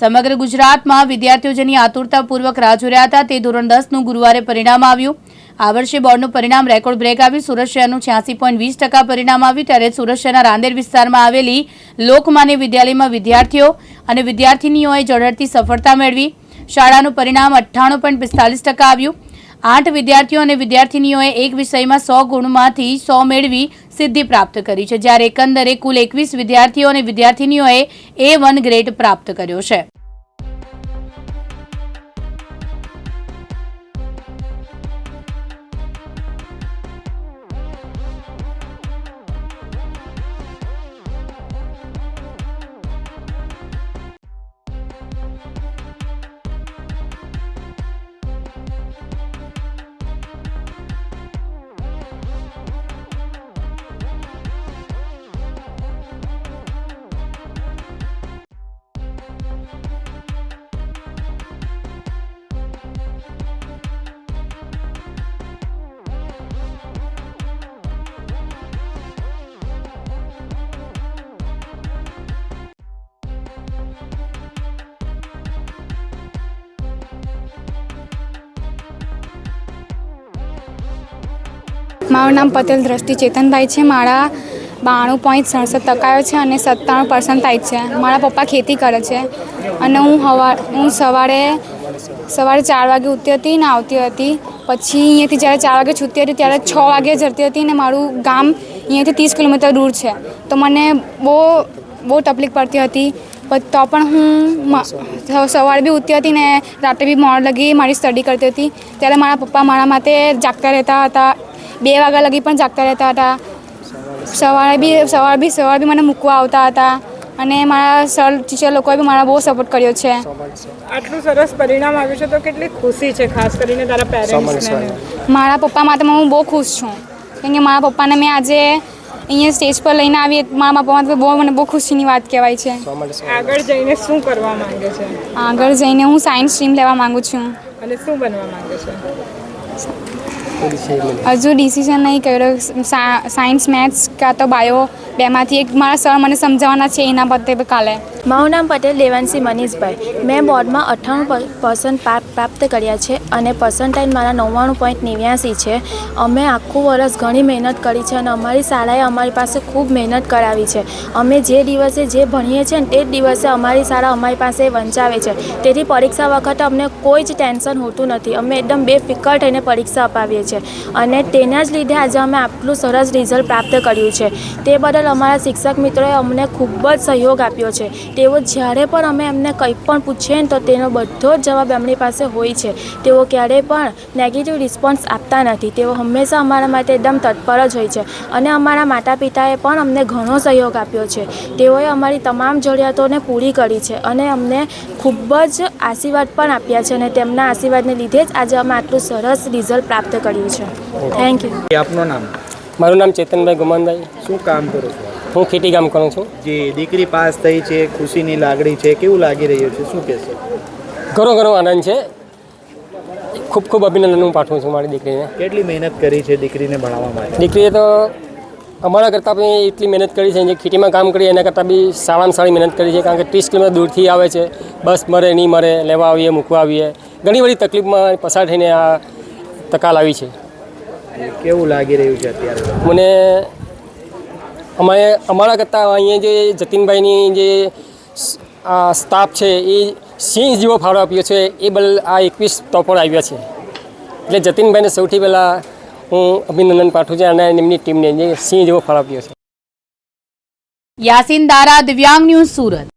સમગ્ર ગુજરાતમાં વિદ્યાર્થીઓ જેની આતુરતાપૂર્વક રાહ જોઈ હતા, તે ધોરણ દસનું ગુરુવારે પરિણામ આવ્યું. આ વર્ષે બોર્ડનું પરિણામ રેકોર્ડ બ્રેક આવ્યું. સુરત શહેરનું છ્યાસી પોઈન્ટ વીસ ટકા પરિણામ આવ્યું. ત્યારે સુરત શહેરના રાંદેર વિસ્તારમાં આવેલી લોકમાન્ય વિદ્યાલયમાં વિદ્યાર્થીઓ અને વિદ્યાર્થિનીઓએ ઝડપથી સફળતા મેળવી. શાળાનું પરિણામ અઠ્ઠાણું પોઈન્ટ પિસ્તાલીસ ટકા આવ્યું. આઠ વિદ્યાર્થીઓ અને વિદ્યાર્થિનીઓએ એક વિષયમાં સો ગુણમાંથી સો મેળવી સિદ્ધિ પ્રાપ્ત કરી છે, જ્યારે એકંદરે કુલ એકવીસ વિદ્યાર્થીઓ અને વિદ્યાર્થિનીઓએ એ વન ગ્રેડ પ્રાપ્ત કર્યો છે. મારું નામ પટેલ દ્રષ્ટિ ચેતનભાઈ છે. મારા બાણું પોઈન્ટ સડસઠ ટકાયો છે અને સત્તાણું પર્સન્ટાઇજ છે. મારા પપ્પા ખેતી કરે છે. અને હું હવા, હું સવારે સવારે ચાર વાગે ઉઠતી હતી ને આવતી હતી. પછી અહીંયાથી જ્યારે ચાર વાગે છૂટતી હતી ત્યારે છ વાગે જતી હતી ને મારું ગામ અહીંયાથી ત્રીસ કિલોમીટર દૂર છે. તો મને બહુ બહુ તકલીફ પડતી હતી. તો પણ હું સવારે બી ઉઠતી હતી ને રાત્રે બી મોડ લગી મારી સ્ટડી કરતી હતી. ત્યારે મારા પપ્પા મારા માટે જાગતા રહેતા હતા. બે વાગ્યા લગી પણ જાગતા રહેતા હતા. સવારે બી સવારે બી સવાર બી મને મૂકવા આવતા હતા અને મારા સર ટીચર લોકોએ બી મારા બહુ સપોર્ટ કર્યો છે. આટલું સરસ પરિણામ આવ્યું છે તો કેટલી ખુશી છે ખાસ કરીને તારા પેરેન્ટ્સને મારા પપ્પા માટે હું બહુ ખુશ છું. કેમ કે મારા પપ્પાને મેં આજે અહીંયા સ્ટેજ પર લઈને આવી મારા બાપા માટે બહુ મને બહુ ખુશીની વાત કહેવાય છે. આગળ જઈને શું કરવા માંગે છે? આગળ જઈને હું સાયન્સ સ્ટ્રીમ લેવા માગું છું. અને શું બનવા માંગે છે? હજુ ડિસિઝન નહીં કર્યો. સાયન્સ મેથ્સ કાં તો બાયો બેમાંથી એક મારા સર મને સમજાવવાના છે એના બદલે કાલે. મારું નામ પટેલ દેવાંશી મનીષભાઈ. મેં બોર્ડમાં અઠ્ઠાણું પર્સન્ટ પ્રાપ્ત કર્યા છે અને પર્સન્ટાઇલ મારા નવ્વાણું પોઈન્ટ નેવ્યાસી છે. અમે આખું વર્ષ ઘણી મહેનત કરી છે અને અમારી શાળાએ અમારી પાસે ખૂબ મહેનત કરાવી છે. અમે જે દિવસે જે ભણીએ છીએ તે જ દિવસે અમારી શાળા અમારી પાસે વંચાવે છે. તેથી પરીક્ષા વખતે અમને કોઈ જ ટેન્શન હોતું નથી. અમે એકદમ બેફિકર થઈને પરીક્ષા અપાવીએ છીએ. અને તેના જ લીધે આજે અમે આટલું સરસ રિઝલ્ટ પ્રાપ્ત કર્યું છે. તે બદલ અમારા શિક્ષક મિત્રોએ અમને ખૂબ જ સહયોગ આપ્યો છે. તેઓ જ્યારે પણ અમે એમને કંઈ પણ પૂછીએ ને તો તેનો બધો જ જવાબ એમની પાસે હોય છે. તેઓ ક્યારેય પણ નેગેટિવ રિસ્પોન્સ આપતા નથી. તેઓ હંમેશા અમારા માટે એકદમ તત્પર જ હોય છે અને અમારા માતા પિતાએ પણ અમને ઘણો સહયોગ આપ્યો છે. તેઓએ અમારી તમામ જરૂરિયાતોને પૂરી કરી છે અને અમને ખૂબ જ આશીર્વાદ પણ આપ્યા છે અને તેમના આશીર્વાદને લીધે જ આજે અમે આટલું સરસ રિઝલ્ટ પ્રાપ્ત કર્યું છે. થેન્ક યુ આપનું નામ? મારું નામ ચેતનભાઈ ગુમાનભાઈ. શું કામ કરો છો? હું ખેતી કામ કરું છું. જે દીકરી પાસ થઈ છે ખુશીની લાગણી છે કેવું લાગી રહ્યું છે? શું કહેશો? ઘણો ઘણો આનંદ છે. ખૂબ ખૂબ અભિનંદન હું પાઠવું છું મારી દીકરીને. કેટલી મહેનત કરી છે દીકરીને ભણાવવા માટે? દીકરીએ તો અમારા કરતાં પણ એટલી મહેનત કરી છે જે ખેતીમાં કામ કરી એના કરતાં બી સારામાં સારી મહેનત કરી છે કારણ કે ત્રીસ કિલોમીટર દૂરથી આવે છે. બસ મરે નહીં મરે લેવા આવીએ મૂકવા આવીએ. ઘણી બધી તકલીફમાં પસાર થઈને આ તકાલ આવી છે. કેવું લાગી રહ્યું છે અત્યારે? મને અમારે અમારા કરતાં અહીંયા જે જતીનભાઈની જે આ સ્ટાફ છે એ સિંહ જેવો ફાળો આપ્યો છે એ બદલ આ એકવીસ ટોપર આવ્યા છે. એટલે જતીનભાઈને સૌથી પહેલાં હું અભિનંદન પાઠવું છું અને એમની ટીમને સિંહ જેવો ફાળો આપ્યો છે યાસીન દારા દિવ્યાંગ ન્યૂઝ સુરત.